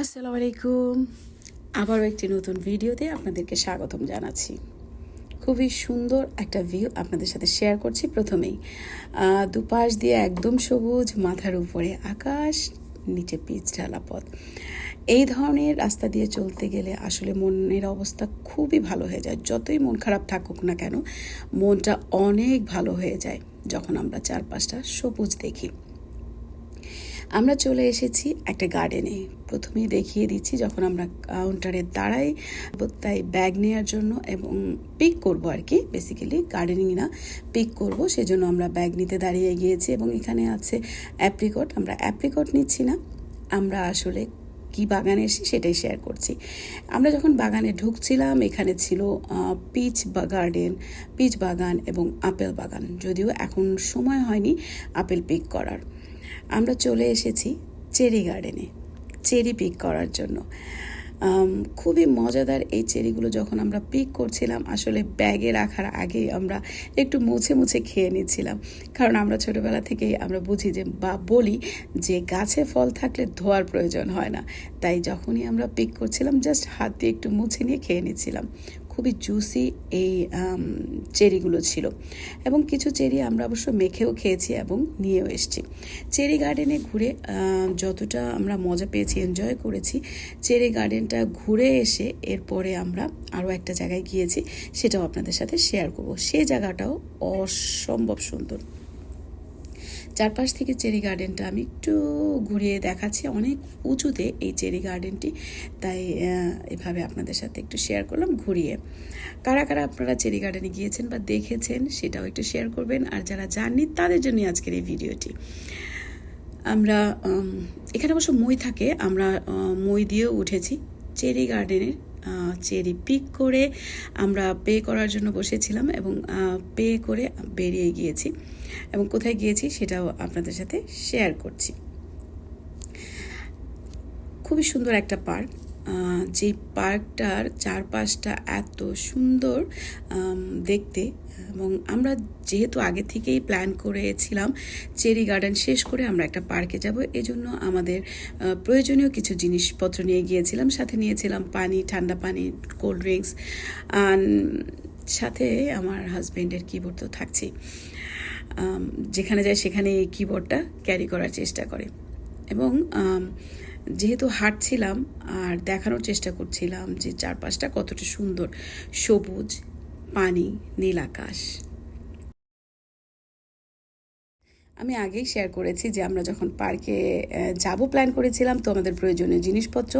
আসসালামু আলাইকুম। আবারও একটি নতুন ভিডিওতে আপনাদেরকে স্বাগতম জানাচ্ছি। খুবই সুন্দর একটা ভিউ আপনাদের সাথে শেয়ার করছি প্রথমেই। দুপাশ দিয়ে একদম সবুজ, মাথার উপরে আকাশ, নিচে পিচ ঢালা পথ। এই ধরনের রাস্তা দিয়ে চলতে গেলে আসলে মনের অবস্থা খুবই ভালো হয়ে যায়। যতই মন খারাপ থাকুক না কেন, মনটা অনেক ভালো হয়ে যায় যখন আমরা চারপাশটা সবুজ দেখি। আমরা চলে এসেছি একটা গার্ডেনে প্রথমেই দেখিয়ে দিচ্ছি যখন আমরা কাউন্টারে দাঁড়াই, তাই ব্যাগ নেওয়ার জন্য এবং পিক করব আর কি। বেসিক্যালি গার্ডেনিং না পিক করব, সেজন্য আমরা ব্যাগ নিতে দাঁড়িয়ে গিয়েছি এবং এখানে আছে অ্যাপ্রিকট আমরা অ্যাপ্রিকট নিচ্ছি না, আমরা আসলে কি বাগানে এসে সেটাই শেয়ার করছি। আমরা যখন বাগানে ঢুকছিলাম, এখানে ছিল পিচ বা গার্ডেন পিচ বাগান এবং আপেল বাগান। যদিও এখন সময় হয়নি আপেল পিক করার। আমরা চলে এসেছি চেরি গার্ডেনে, চেরি পিক করার জন্য। খুবই মজাদার এই চেরিগুলো যখন আমরা পিক করছিলাম, আসলে ব্যাগে রাখার আগে আমরা একটু মুছে মুছে খেয়ে নিচ্ছিলাম। কারণ আমরা ছোটোবেলা থেকেই আমরা বুঝি যে, বা বলি যে, গাছে ফল থাকলে ধোয়ার প্রয়োজন হয় না। তাই যখনই আমরা পিক করছিলাম, জাস্ট হাত দিয়ে একটু মুছে নিয়ে খেয়ে নিচ্ছিলাম। খুবই জুসি এই চেরিগুলো ছিল। এবং কিছু চেরি আমরা অবশ্য মেখেও খেয়েছি এবং নিয়েও এসেছি। চেরি গার্ডেনে ঘুরে যতটা আমরা মজা পেয়েছি এনজয় করেছি, চেরি গার্ডেনটা ঘুরে এসে এরপরে আমরা আরও একটা জায়গায় গিয়েছি, সেটাও আপনাদের সাথে শেয়ার করব। সে জায়গাটাও অসম্ভব সুন্দর। চারপাশ থেকে চেরি গার্ডেনটা আমি একটু ঘুরিয়ে দেখাচ্ছি। অনেক উঁচুতে এই চেরি গার্ডেনটি। তাই এভাবে আপনাদের সাথে একটু শেয়ার করলাম, ঘুরিয়ে। কারা কারা আপনারা চেরি গার্ডেনে গিয়েছেন বা দেখেছেন সেটাও একটু শেয়ার করবেন। আর যারা জাননি তাদের জন্য আজকের এই ভিডিওটি। আমরা এখানে অবশ্য মই থাকে। আমরা মই দিয়েও উঠেছি। চেরি গার্ডেনের চেরি পিক করে আমরা পে করার জন্য বসেছিলাম এবং পে করে বেরিয়ে গিয়েছি এবং কোথায় গিয়েছি সেটাও আপনাদের সাথে শেয়ার করছি। খুবই সুন্দর একটা পার্ক। যে পার্কটার চারপাশটা এত সুন্দর দেখতে। এবং আমরা যেহেতু আগে থেকেই প্ল্যান করেছিলাম চেরি গার্ডেন শেষ করে আমরা একটা পার্কে যাব, এজন্য আমাদের প্রয়োজনীয় কিছু জিনিসপত্র নিয়ে গিয়েছিলাম। সাথে নিয়েছিলাম পানি, ঠান্ডা পানি, কোল্ড ড্রিঙ্কস সাথে আমার হাজব্যান্ডের কিবোর্ড তো থাকছেই। যেখানে যায় সেখানে এই কিবোর্ডটা ক্যারি করার চেষ্টা করে। এবং যেহেতু হাঁটছিলাম আর দেখানোর চেষ্টা করছিলাম যে চারপাশটা কতটা সুন্দর, সবুজ, পানি, নীল আকাশ। আমি আগেই শেয়ার করেছি যে আমরা যখন পার্কে যাব প্ল্যান করেছিলাম, তো আমাদের প্রয়োজনীয় জিনিসপত্র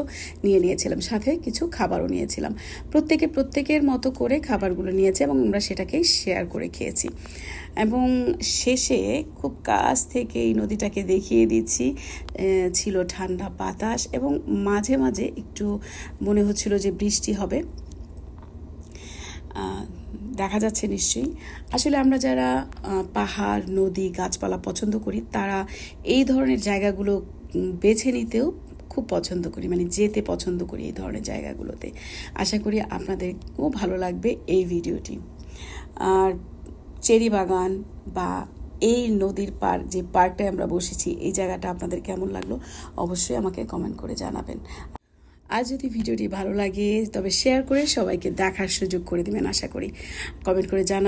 নিয়ে নিয়েছিলাম। সাথে কিছু খাবারও নিয়েছিলাম। প্রত্যেকে প্রত্যেকের মতো করে খাবারগুলো নিয়েছে এবং আমরা সেটাকেই শেয়ার করে খেয়েছি। এবং শেষে খুব কাছ থেকে এই নদীটাকে দেখিয়ে দিচ্ছি ছিল ঠান্ডা বাতাস এবং মাঝে মাঝে একটু মনে হচ্ছিল যে বৃষ্টি হবে। দেখা যাচ্ছে নিশ্চয়ই। আসলে আমরা যারা পাহাড়, নদী, গাছপালা পছন্দ করি, তারা এই ধরনের জায়গাগুলো বেছে নিতেও খুব পছন্দ করি মানে যেতে পছন্দ করি এই ধরনের জায়গাগুলোতে। আশা করি আপনাদেরও ভালো লাগবে এই ভিডিওটি। আর চেরি বাগান বা এই নদীর পার যে পার্কটায় আমরা বসেছি, এই জায়গাটা আপনাদের কেমন লাগল অবশ্যই আমাকে কমেন্ট করে জানাবেন। আর যদি ভিডিওটি ভালো লাগে, তবে শেয়ার করে সবাইকে দেখার সুযোগ করে দেবেন, আশা করি। কমেন্ট করে জানা